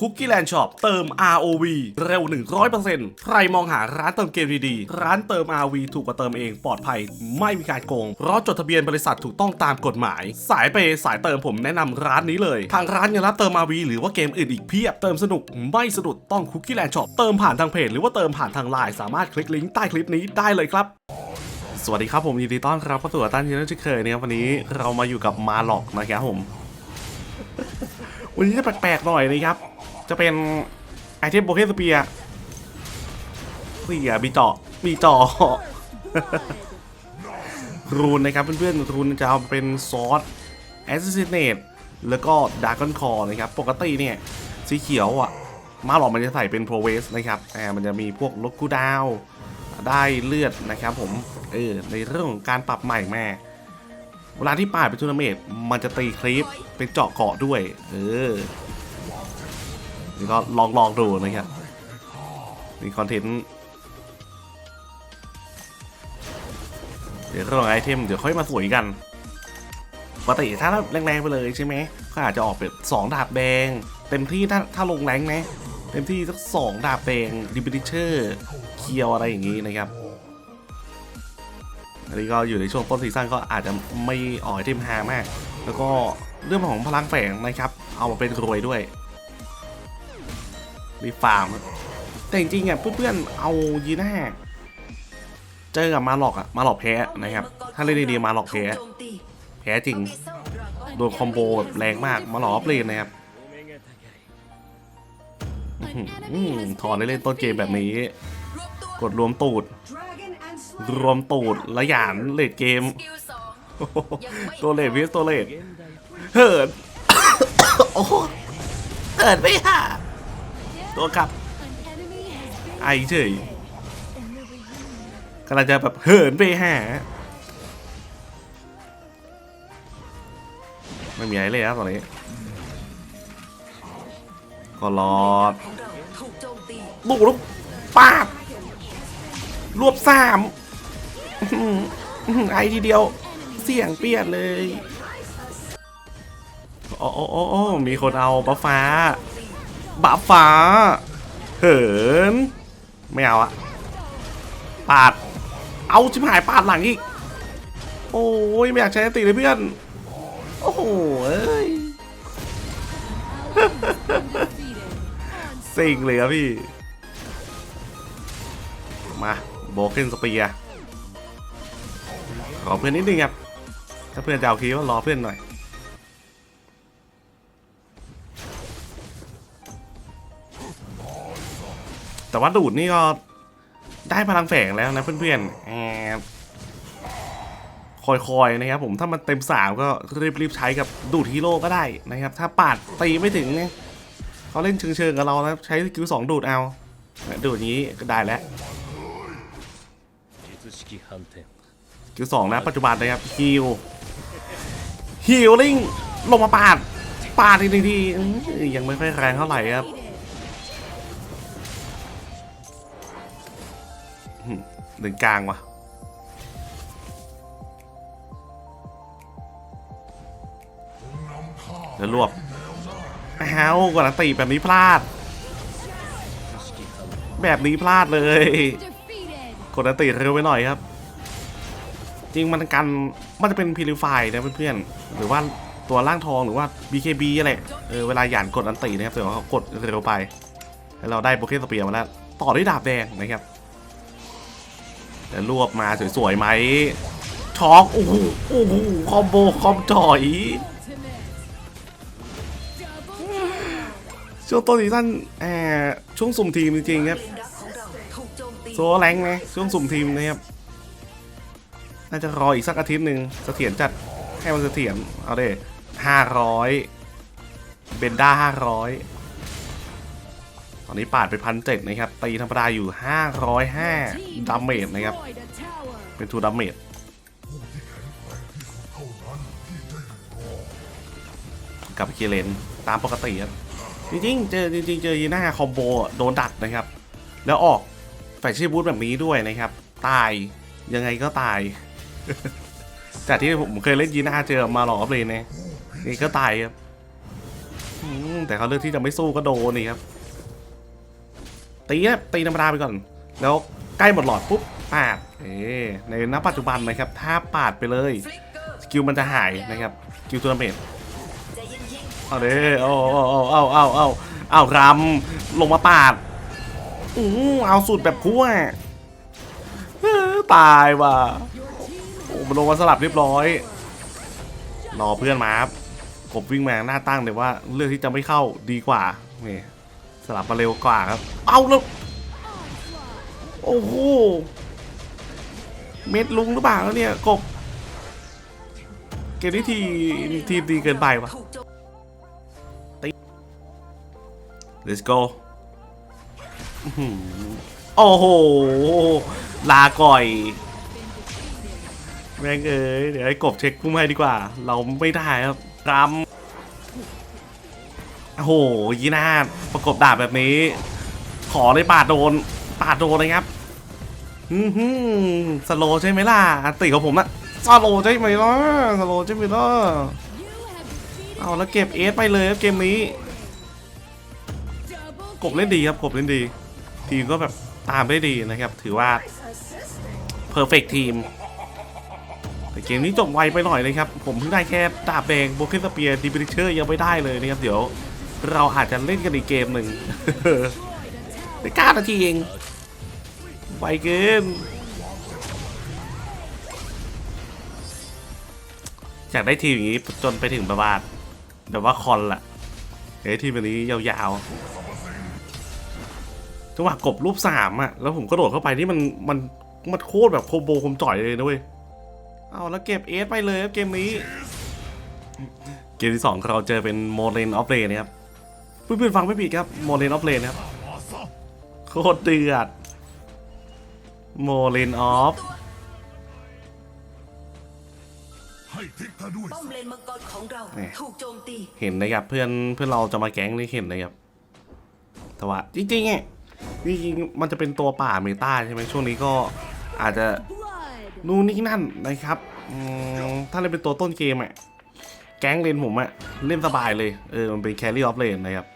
Cookie Land Shop เติม ROV เร็ว 100%ใครมองหาร้านเติมเกมดีๆ ร้านเติม ROV ถูกกว่าเติมเองปลอดภัย ไม่มีการโกง เพราะจดทะเบียนบริษัทถูกต้องตามกฎหมาย สายเปย์สายเติมผมแนะนำร้านนี้เลย ทางร้านยังรับเติม ROV หรือว่าเกมอื่นอีกเพียบ เติมสนุกไม่สะดุดต้อง Cookie Land Shop เติมผ่านทางเพจหรือว่าเติมผ่านทางไลน์สามารถคลิกลิงก์ใต้คลิปนี้ได้เลยครับสวัสดีครับผมยินดีต้อนรับเข้าสู่ตันยีนที่เคยเนะครับวันนี้เรามาอยู่กับมาหลอกนะครับผม วันนี้จะแปลกๆหน่อยนะครับ จะเป็นไอเทมโบเกสเปียเสียมีเจาะมีเจาะรูนนะครับเพื่อนๆรูนจะเอาเป็นซอสแอสซิสเนตแล้วก็ดาร์กอนคอนะครับ ปกติเนี่ย สีเขียวอะ มาหลอกมันจะใส่เป็นโปรเวสนะครับอ่ามันจะมีพวกลดคูดาว ได้เลือดนะครับผม เออ ในเรื่องของการปรับใหม่แม่ เวลาที่ป่าดเป็นทูนาเมตมันจะตีคลิปเป็นเจาะเกาะด้วย เออ นี่ก็ลองลองดูนะครับมีคอนเทนต์เดี๋ยวเรื่องไอเทมเดี๋ยวค่อยมาสวยกันปกติถ้าแรงๆไปเลยใช่ไหมก็อาจจะออกเป็นสองดาบแดงเต็มที่ถ้าถ้าลงแรงนะเต็มที่สักสองดาบแดงดิบิเชอร์เคียวอะไรอย่างนี้นะครับอันนี้ก็อยู่ในช่วงต้นซีซั่นก็อาจจะไม่ออกไอเทมฮามาก แล้วก็เรื่องของพลังแฝงนะครับ เอามาเป็นรวยด้วย รีฟาร์มแต่จริงๆอะเพื่อนๆเอายีน่าเจอกับมาหลอกอะมาหลอกแพ้นะครับ ถ้าเล่นดีๆมาหลอกแพ้แพ้จริงโดนคอมโบแบบแรงมากมาหลอกเลนนะครับอถอนได้เล่นต้นเกมแบบนี้ กดรวมตูด รวมตูดและหยานเลดเกม ตัวเลดวิสตัวเลดเหินโอ้เหินไม่ห่า ตัวกลับ ไอเฉยกำลังจะแบบเหินไปหาไม่มีอะไรเลยนะตอนนี้ ก็รอดูลูกป้าบรวบสามอื้อหืออื้อหือไอทีเดียว เสี่ยงเปียนเลย โอ้โอ้โอ้โอมีคนเอาบัฟฟ้า บัฟฟ้า เหิน ไม่เอาอะปาด เอาชิบหายปาดหลังอีก โอ้ยไม่อยากใช้สติเลยเพื่อน โอ้โหเอ้ยสิงเลยครับพี่ มาโบขึ้นสเปียร์ขอเพื่อนนิดนึงครับ ถ้าเพื่อนจะเอาคีย์ก็รอเพื่อนหน่อย แต่ว่าดูดนี่ก็ได้พลังแฝงแล้วนะเพื่อนๆคอยๆนะครับผมถ้ามันเต็มสามก็รีบๆใช้กับดูดฮีโร่ก็ได้นะครับ ถ้าปาดตีไม่ถึงเนี่ยเขาเล่นเชิงๆกับเรานะใช้สกิลสองดูดเอา ดูดนี้ก็ได้แล้วสกิลสองนะปัจจุบันนะครับฮิลฮิลลิ่งลงมาปาดปาดทีๆยังไม่ค่อยแรงเท่าไหร่ครับ หนึ่งกลางวะเดี๋ยวรวบอ้าวกว่าตีแบบนี้พลาด แบบนี้พลาดเลยกดอันติเร็วไปหน่อยครับ จริงมันกันมันจะเป็นพิลิฟายนะเพื่อนๆหรือว่าตัวร่างทองหรือว่า BKB อะไรเออเวลาหยานกดอันตินะครับแต่ว่าเขากดเร็วไปแล้วเราได้โปเกสเปียร์มาแล้ว ต่อด้วยดาบแดงนะครับ แต่รวบมาสวยๆไหมช็อกโอ้โหโอ้โหคอมโบคอมจ่อยช่วงต้นซีซั่นแอบช่วงสุ่มทีมจริงๆครับโซแรงไงช่วงสุ่มทีมนะครับน่าจะรออีกสักอาทิตย์หนึ่งเสถียรจัดให้มันเสถียรเอาเด้ห้าร้อยเบนด้าห้าร้อย ตอนนี้ปาดไปพันเจ็ดนะครับ ตีธรรมดาอยู่ห้าร้อยห้าดาเมจนะครับ เป็นทูดาเมจกับเคเลนตามปกติครับจริงๆเจอจริงๆเจอยีน่าคอมโบโดนดักนะครับ แล้วออกแฟชั่นบูทแบบนี้ด้วยนะครับ ตายยังไงก็ตาย จากที่ผมเคยเล่นยีน่าเจอมาหลอกเลยนะนี่ก็ตายครับแต่เขาเลือกที่จะไม่สู้ก็โดนนี่ครับ ตีนะตีธรรมดาไปก่อน แล้วใกล้หมดหลอดปุ๊บปาดเอ๊ในณปัจจุบันนะครับ ถ้าปาดไปเลย สกิลมันจะหายนะครับ สกิลตัวเมทเอาเด้เอาเอาเอาเอาเอาเอาเอารำลงมาปาดอือเอาสุดแบบคั่วตายว่ะโอ้มันลงมาสลับเรียบร้อยรอเพื่อนมาครับผมวิ่งมาหน้าตั้งเลยว่าเลือกที่จะไม่เข้าดีกว่านี่ สลับมาเร็วกว่าครับ เอาแล้ว โอ้โห เม็ดลุงหรือเปล่าแล้วเนี่ยกบ เกมนี้ทีทีมดีเกินไปวะ let's go อื้อหือโอ้โห ลาก่อย แม่งเอ้ย เดี๋ยวให้กบเช็คพุ่มให้ดีกว่า เราไม่ได้ครับรำ โอ้โหยีนาประกบดาบแบบนี้ ขอเลยปาดโดน ปาดโดนเลยครับอือหือสโลใช่ไหมล่ะติของผมอะสโลใช่ไหมล่ะสโลใช่ไหมล่ะเอาแล้วเก็บเอสไปเลยครับเกมนี้ กบเล่นดีครับกบเล่นดี ทีมก็แบบตามได้ดีนะครับ ถือว่า perfect ทีมแต่เกมนี้จบไวไปหน่อยนะครับ ผมเพิ่งได้แค่ดาบแดงโบเกนสเปียร์ดิบิเชอร์ยังไม่ได้เลยนะครับ เดี๋ยว เราอาจจะเล่นกันอีกเกมหนึ่งได้เก้านาทีเองไวเกินอยากได้ทีมอย่างนี้จนไปถึงประมาณแบบว่าคอนละเฮ้ยทีมแบบนี้ยาวๆจังหวะกบรูปสามอะแล้วผมกระโดดเข้าไปนี่มันมันมันโคตรแบบโคมโบคมจ่อยเลยนะเว้ยเอาแล้วเก็บเอสไปเลยครับเกมนี้ เกมที่สองเราเจอเป็นโมเลนออฟเลนครับ เพื่อนๆฟังไม่ผิดครับโมเลนออฟเลนครับโคตรเดือดโมเลนออฟให้ทิกเธอด้วยป้อมเลนมังกรของเราถูกโจมตีเห็นนะครับเพื่อนเพื่อนเราจะมาแก๊งนี่เห็นนะครับแต่ว่าจริงๆอะจริงๆมันจะเป็นตัวป่าเมตาใช่ไหมช่วงนี้ก็อาจจะนู่นนี่นั่นนะครับอืมถ้าเล่นเป็นตัวต้นเกมอะแก๊งเลนผมอะเล่นสบายเลยเออมันเป็นแครี่ออฟเลนนะครับ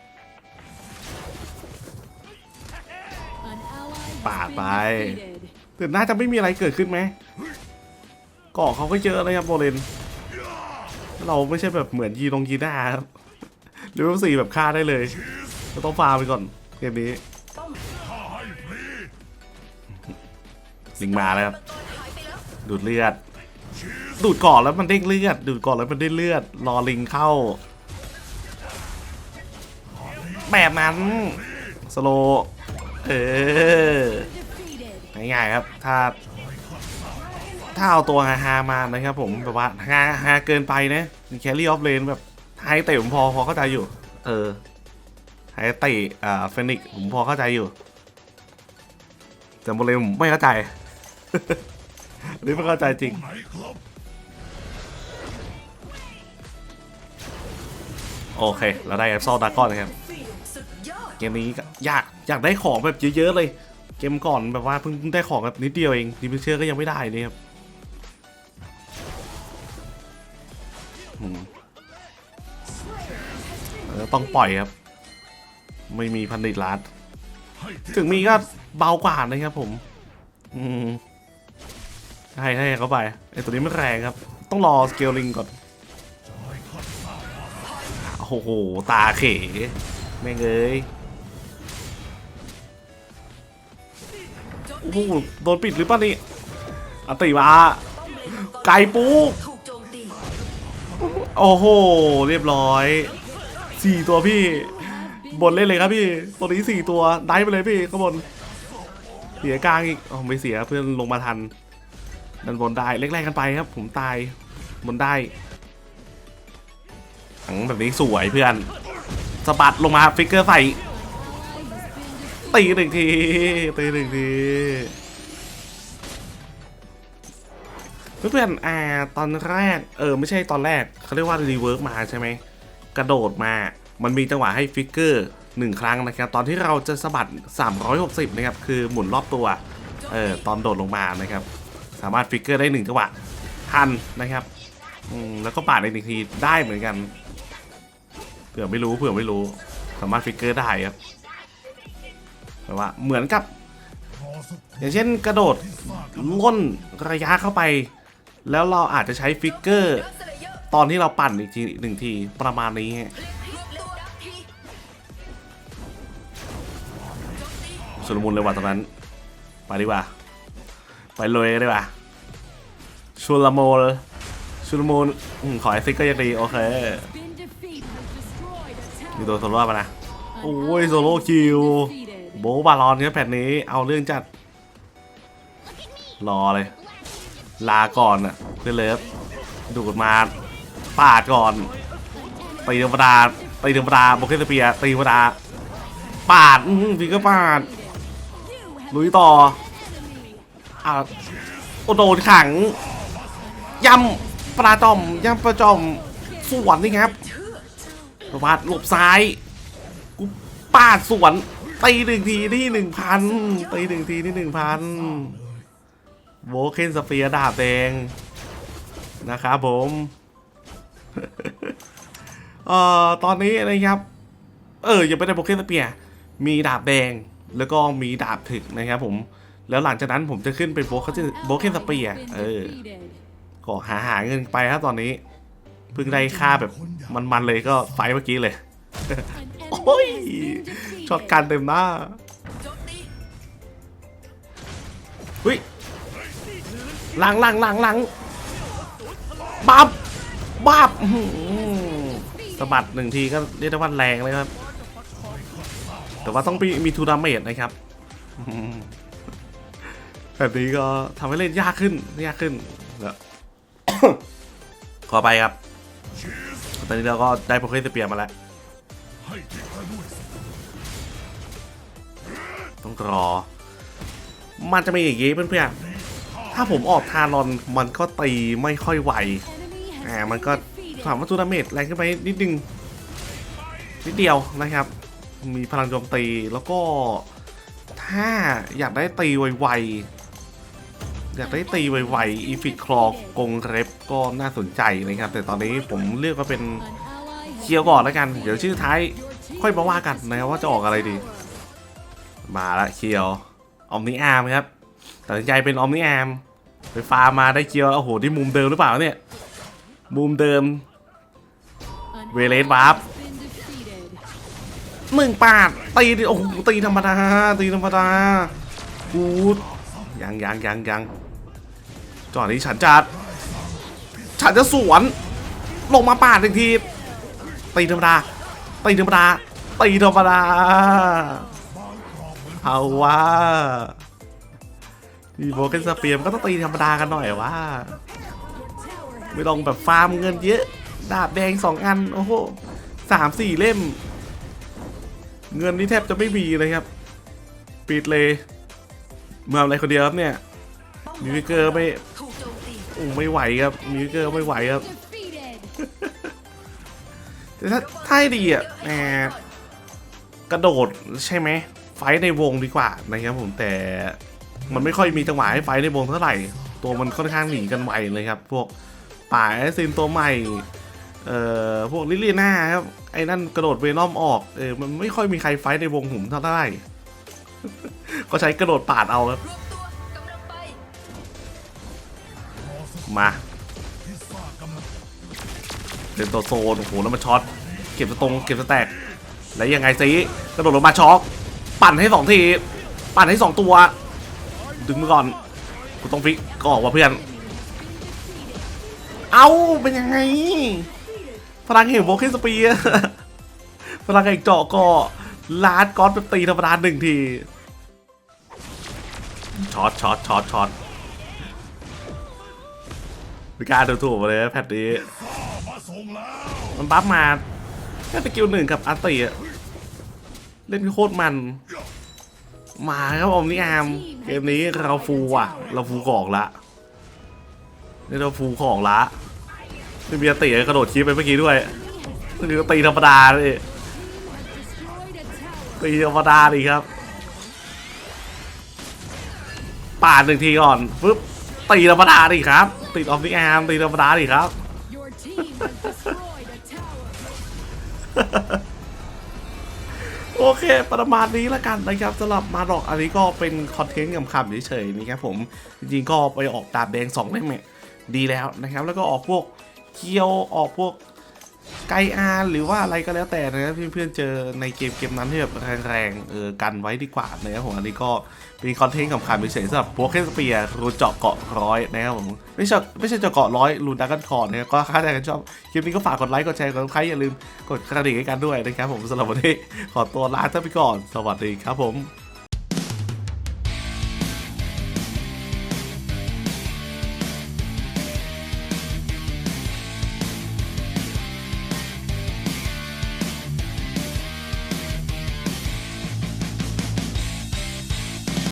ปาไปแต่น่าจะไม่มีอะไรเกิดขึ้นไหมกาะเขาก็เยอะเลยครับโบเลนเราไม่ใช่แบบเหมือนยีลงยีน่าครับหรือว่าสี่แบบฆ่าได้เลยก็ต้องฟาร์มไปก่อนเกมนี้ลิงมาแล้วครับดูดเลือด ดูดก่อนแล้วมันเด้งเลือด ดูดก่อนแล้วมันได้เลือด รอลิงเข้า แบบนั้น สโลว์ เออง่ายๆครับ ถ้า ถ้าเอาตัวฮาฮาๆมานะครับผมแบบว่าฮาฮาเกินไปนะแครี่ออฟเลนแบบไฮเตะผมพอพอเข้าใจอยู่ เออไฮเตะอ่าเฟนิกผมพอเข้าใจอยู่ แต่โมเลนผมไม่เข้าใจนี่ไม่เข้าใจจริงโอเค เราได้แอปซอลดากอนนะครับ กมนี้อยากอยากได้ของแบบเยอะๆเลย เกมก่อนแบบว่าเพิ่งได้ของแบบนิดเดียวเองดิมิเชอร์ก็ยังไม่ได้นี่ครับต้องปล่อยครับ ไม่มีพันธิตลัดถึงมีก็เบากว่านะครับผม อืมให้ให้เข้าไปไอตัวนี้ไม่แรงครับ ต้องรอสเกลลิงก่อนโอ้โห ตาเขแม่งเอ้ย โอ้โหโดนปิดหรือเปล่านี่อติมาไก่ปูถูกโจมตีโอ้โห เรียบร้อยสี่ตัวพี่บนเล่นเลยครับพี่ ตัวนี้สี่ตัวได้ไปเลยพี่ข้างบน เสียกลางอีกอ๋อไม่เสียเพื่อนลงมาทันดันบนได้เล็กๆกันไปครับ ผมตายบนได้ถังแบบนี้สวยเพื่อนสะบัดลงมาฟิกเกอร์ใส่ ตีหนึ่งทีตีหนึ่งทีเพื่อนๆอ่าตอนแรก เออ ไม่ใช่ตอนแรกเขาเรียกว่ารีเวิร์กมาใช่ไหม กระโดดมา มันมีจังหวะให้ฟิกเกอร์หนึ่งครั้งนะครับ ตอนที่เราจะสะบัด 360 นะครับ คือหมุนรอบตัว เออ ตอนโดดลงมานะครับ สามารถฟิกเกอร์ได้หนึ่งจังหวะทันนะครับอืมแล้วก็ปาดในหนึ่งทีได้เหมือนกัน เผื่อไม่รู้ เผื่อไม่รู้ สามารถฟิกเกอร์ได้ครับ แต่ว่าเหมือนกับรอสักครู่อย่างเช่นกระโดดล่นระยะเข้าไป แล้วเราอาจจะใช้ฟิกเกอร์เดอะสเลเยอร์ตอนที่เราปั่นอีกทีหนึ่งทีประมาณนี้ฮะรวบเร็วดักทีโจมตีสุลมุนเลยว่ะตอนนั้น ไปดีกว่า ไปเลยดีกว่าชุลมุนชุลมุนอืมขอไอซิกก็ยังดี โอเค Been defeated. Has destroyed a มี tower. ตัวโซโล่มานะ An โอ้ย ally โซโล่คิว defeated. โบบาลอนเนี่ยแผ่นนี้เอาเรื่องจัด รอเลย ลาก่อนอะเพื่อนเลิฟดูดมาปาดก่อนตีธรรมดาตีธรรมดาโบเกสเปียตีธรรมดาปาดอื้อหือพี่ก็ปาดลุยต่ออะโอโดนขังยำปลาจอมยำปลาจอมสวนนี่ครับประวัติหลบซ้ายกูปาดสวน ตีหนึ่งทีที่หนึ่งพันตีหนึ่งทีที่หนึ่งพันโบเคนสเปียร์ดาบแดงนะครับผมเอ่อตอนนี้นะครับ เออยังไม่ได้โบเคนสเปียร์มีดาบแดงแล้วก็มีดาบถึกนะครับผมแล้วหลังจากนั้นผมจะขึ้นเป็นโบเคนโบเคนสเปียร์เออก็หาหาเงินไปครับตอนนี้เพิ่งได้ค่าแบบมันๆเลยก็ไฟเมื่อกี้เลย โอ้ยช็อตกันเต็มหน้าโจมตีเฮ้ยหลังหลังหลังหลังบับบับสะบัดหนึ่งทีก็เรียกได้ว่าแรงเลยครับ แต่ว่าต้องมีมีทูดามเมจนะครับแบบนี้ก็ทำให้เล่นยากขึ้นยากขึ้นแล้วขอไปครับ ตอนนี้เราก็ได้โปรเกสเปียมาแล้ว รอ มันจะมีอย่างงี้เพื่อนๆ ถ้าผมออกทารอนมันก็ตีไม่ค่อยไหว Enemy has อ่า been มันก็ defeated. ถามว่าทูนาเมตแรงขึ้นไปนิดนึง นิดเดียวนะครับ มีพลังโจมตีแล้วก็ ถ้าอยากได้ตีไวๆ อยากได้ตีไวๆ อีฟิกคลอกงเร็บก็น่าสนใจนะครับ แต่ตอนนี้ผมเลือกว่าเป็น An ally has เคียวก่อนแล้วกัน เดี๋ยวชื่อท้าย your team ค่อยมาว่ากันนะครับว่าจะออกอะไรดี มาละเคียวออมนิอาร์มครับตัดสินใจเป็นออมนิอาร์มไปฟาร์มมาได้เคียวโอ้โหที่มุมเดิมหรือเปล่าเนี่ยมุมเดิมเวเลสวาร์ปมึงปาดตีโอ้โหตีธรรมดาตีธรรมดากูดยังยังยังยังจอดนี้ฉันจะฉันจะสวน ลงมาปาดอีกทีตีธรรมดาตีธรรมดาตีธรรมดา เอาว่ามีโบเกนสเปียมก็ต้องตีธรรมดากันหน่อยว่า ไม่ต้องแบบฟาร์มเงินเยอะ ดาบแดงสองอัน โอ้โหสามสี่เล่ม เงินนี่แทบจะไม่มีเลยครับ ปิดเลยมาอะไรคนเดียวครับเนี่ยมิวเกอร์ไม่ถูกโอ้ไม่ไหวครับมิวเกอร์ไม่ไหวครับแต่ถ้าถ้าดีอะแหมกระโดดใช่ไหม ไฟในวงดีกว่านะครับผมแต่มันไม่ค่อยมีจังหวะให้ไฟในวงเท่าไหร่ ตัวมันค่อนข้างหนีกันไวเลยครับ พวกป่าแอซินตัวใหม่เอ่อพวกลิลียนาครับไอ้นั่นกระโดดเวนอมออกเออมันไม่ค่อยมีใครไฟในวงผมเท่าไหร่ก็ใช้กระโดดปาดเอาครับมตัวกลังไปรอสักมาเป็นตัวโซนโอ้โหแล้วมันช็อตเก็บสตรงเก็บสแต็กแล้วยังไงสิกระโดดลงมาช็อก ปั่นให้สองที ปั่นให้สองตัว ดึงมือก่อน กูต้องฟิกก็ออกว่าเพื่อน เอ้า เป็นยังไง พลังแห่งโบเกนสเปียร์พลังแห่งเจาะก็ลาดก้อนไปตีธรรมดาหนึ่งทีช็อตช็อตช็อตช็อตไม่กล้าดูถูกเลยแพทนี้มันบัฟมาแค่สกิลหนึ่งกับอาร์ติอะ เล่นโคตรมัน มาครับอมนิอาม เกมนี้เราฟูอะ เราฟูของละนี่เราฟูของละไม่มีอาร์ติกระโดดคีบไปเมื่อกี้ด้วยนี่ก็ตีธรรมดาเลย Destroyed a tower. ตีธรรมดาดิครับปาดหนึ่งทีก่อนปึ๊บตีธรรมดาดิครับ ติดออฟนิอามตีธรรมดาดิครับ โอเค ประมาณนี้ละกันนะครับสำหรับมาดอกอันนี้ก็เป็นคอนเทนต์ขำๆเฉยๆนี่ครับผม จริงๆก็ไปออกดาบแดง2เล่มเนี่ยดีแล้วนะครับ แล้วก็ออกพวกเคียวออกพวก ไกอาร์หรือว่าอะไรก็แล้วแต่นะครับเพื่อนๆเจอในเกมเกมนั้นที่แบบแรงๆเออกันไว้ดีกว่านะครับผมอันนี้ก็เป็นคอนเทนต์ขำๆเฉยๆสำหรับโปเกสเปียรูนเจาะเกาะร้อยนะครับผมไม่ใช่ไม่ใช่เจาะเกาะร้อยรูนดักกันคอร์นะครับก็ถ้าใครกันชอบคลิปนี้ก็ฝากกดไลค์กดแชร์กดซับสไครต์อย่าลืมกดกระดิ่งให้กันด้วยนะครับผมสำหรับวันนี้ขอตัวลาท่านไปก่อน สวัสดีครับผม